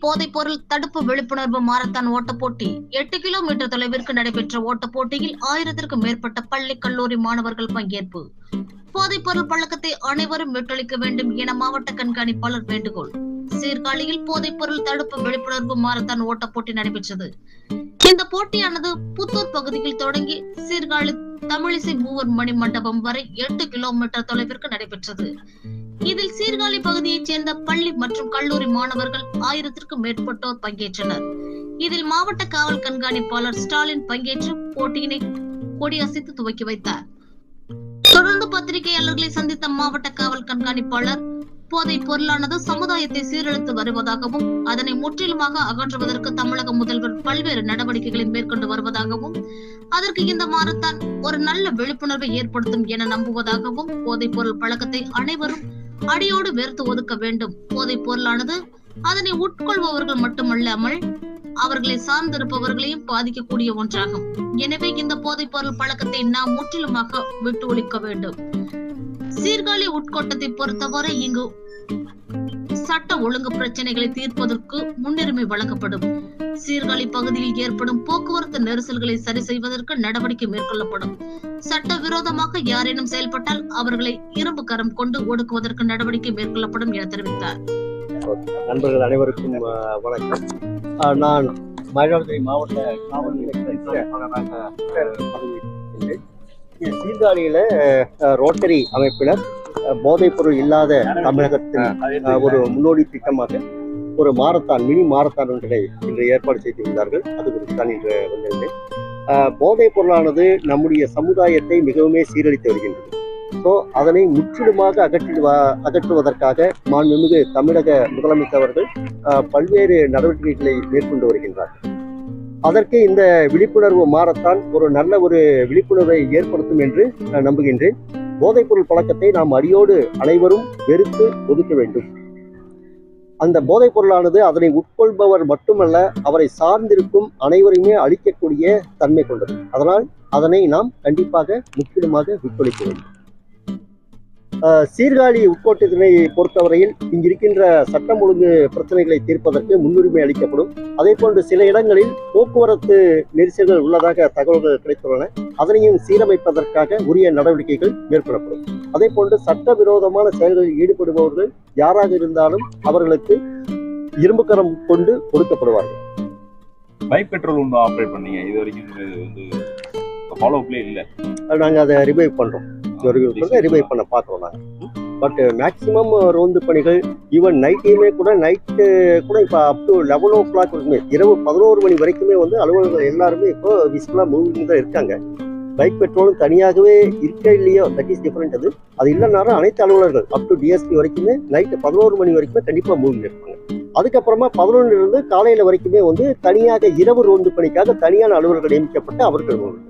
போதைப் பொருள் தடுப்பு விழிப்புணர்வு மாரத்தான் ஓட்டப் போட்டி. எட்டு கிலோமீட்டர் தொலைவிற்கு நடைபெற்ற ஓட்டப் போட்டியில் ஆயிரத்திற்கும் மேற்பட்ட பள்ளி கல்லூரி மாணவர்கள் பங்கேற்பு. போதைப் பொருள் பழக்கத்தை அனைவரும் விட்டொழிக்க வேண்டும் என மாவட்ட கண்காணிப்பாளர் வேண்டுகோள். சீர்காழியில் போதைப் பொருள் தடுப்பு விழிப்புணர்வு மாரத்தான் ஓட்டப் போட்டி நடைபெற்றது. இந்த போட்டியானது புத்தூர் பகுதியில் தொடங்கி சீர்காழி தமிழிசை மூவர் மணி மண்டபம் வரை எட்டு கிலோமீட்டர் தொலைவிற்கு நடைபெற்றது. இதில் சீர்காழி பகுதியைச் சேர்ந்த பள்ளி மற்றும் கல்லூரி மாணவர்கள் ஆயிரத்திற்கும் மேற்பட்டோர் பங்கேற்றனர். இதில் மாவட்ட காவல் கண்காணிப்பாளர் ஸ்டாலின் பங்கேற்று போட்டியினை கொடியசைத்து துவக்கி வைத்தார். தொடர்ந்து பத்திரிகையாளர்களை சந்தித்த மாவட்ட காவல் கண்காணிப்பாளர் போதை பொருளானது சமுதாயத்தை சீரழித்து வருவதாகவும் அதனை முற்றிலுமாக அகற்றுவதற்கு தமிழக முதல்வர் பல்வேறு நடவடிக்கைகளை மேற்கொண்டு வருவதாகவும் அதற்கு இந்த மாரத்தான் ஒரு நல்ல விழிப்புணர்வை ஏற்படுத்தும் என நம்புவதாகவும் போதைப் பொருள் பழக்கத்தை அனைவரும் அடியோடு வெறுத்து ஒதுக்க வேண்டும். போதைப் பொருளானது அதனை உட்கொள்பவர்கள் மட்டுமல்லாமல் அவர்களை சார்ந்திருப்பவர்களையும் பாதிக்கக்கூடிய ஒன்றாகும். எனவே இந்த போதைப் பொருள் பழக்கத்தை நாம் முற்றிலுமாக விட்டு ஒழிக்க வேண்டும். சீர்காழி உட்கோட்டத்தை பொறுத்தவரை இங்கு சட்ட ஒழுங்கு பிரச்சனைகளை தீர்ப்பதற்கு முன்னுரிமை வழங்கப்படும். சீர்காழி பகுதியில் ஏற்படும் போக்குவரத்து நெரிசல்களை சரி செய்வதற்கு நடவடிக்கை மேற்கொள்ளப்படும். சட்ட விரோதமாக யாரேனும் செயல்பட்டால் அவர்களை இரும்பு கரம் கொண்டு ஒடுக்குவதற்கு நடவடிக்கை மேற்கொள்ளப்படும் என தெரிவித்தார். நண்பர்கள் அனைவருக்கும் வணக்கம். நான் மயிலாடுதுறை மாவட்ட காவல் நிலையத்திற்கு சீர்காழியில ரோட்டரி அமைப்பினர் போதைப் பொருள் இல்லாத தமிழகத்தின் ஒரு முன்னோடி திட்டமாக ஒரு மாரத்தான் மினி மாரத்தான் ஒன்றை இன்று ஏற்பாடு செய்திருந்தார்கள். அது குறித்து தான் இன்று வந்திருந்தேன். போதைப் பொருளானது நம்முடைய சமுதாயத்தை மிகவுமே சீரழித்து வருகின்றது. ஸோ அதனை முற்றிலுமாக அகற்றிடுவா அகற்றுவதற்காக மாண்புமிகு தமிழக முதலமைச்சர் அவர்கள் பல்வேறு நடவடிக்கைகளை மேற்கொண்டு வருகின்றார் அதற்கு இந்த விழிப்புணர்வு மாறத்தான் ஒரு நல்ல ஒரு விழிப்புணர்வை ஏற்படுத்தும் என்று நான் நம்புகின்றேன். போதைப்பொருள் பழக்கத்தை நாம் அடியோடு அனைவரும் வெறுத்து ஒதுக்க வேண்டும். அந்த போதைப் பொருளானது அதனை உட்கொள்பவர் மட்டுமல்ல அவரை சார்ந்திருக்கும் அனைவரையுமே அழிக்கக்கூடிய தன்மை கொண்டது. அதனால் அதனை நாம் கண்டிப்பாக முற்றிலுமாக விட்டொழிக்க வேண்டும். சீர்காழி உட்கோட்டத்தினை பொறுத்தவரையில் இங்கிருக்கின்ற சட்டம் ஒழுங்கு பிரச்சனைகளை தீர்ப்பதற்கு முன்னுரிமை அளிக்கப்படும். அதே போன்று சில இடங்களில் போக்குவரத்து நெரிசல்கள் உள்ளதாக தகவல்கள் கிடைத்துள்ளன. அதனையும் சீரமைப்பதற்காக உரிய நடவடிக்கைகள் மேற்கொள்ளப்படும். அதே போன்று சட்டவிரோதமான செயல்களில் ஈடுபடுபவர்கள் யாராக இருந்தாலும் அவர்களுக்கு இரும்பு கரம் கொண்டு கொடுக்கப்படுவார்கள். பைக் பெட்ரோல் ஒன்று ஆப்ரேட் பண்ணீங்க. இது வரைக்கும் வந்து ஃபாலோ அப்லேயே இல்லை. நாங்கள் அதை ரிவைவ் பண்ணுறோம் ரிவைவ் பண்ண பார்க்குறோம் நாங்கள் பட் மேக்ஸிமம் ரோந்து பணிகள் ஈவன் நைட்டையுமே கூட நைட்டு கூட இப்போ up to eleven o'clock வரைக்குமே இரவு பதினோரு மணி வரைக்குமே வந்து அலுவலர்கள் எல்லாருமே இப்போ விசிபிளாக மூவிங் தான் இருக்காங்க. பைக் பெட்ரோலும் தனியாகவே இருக்க இல்லையோ? தட் இஸ் டிஃப்ரெண்ட் அது அது இல்லைனாலும் அனைத்து அலுவலர்கள் அப் டு டிஎஸ்பி வரைக்குமே நைட்டு பதினோரு மணி வரைக்குமே கண்டிப்பாக மூவிங் இருப்பாங்க. அதுக்கப்புறமா பதினொன்றுலேருந்து காலையில் வரைக்குமே வந்து தனியாக இரவு ரோந்து பணிக்காக தனியான அலுவலர்கள் நியமிக்கப்பட்டு அவர்கள் வருவாங்க.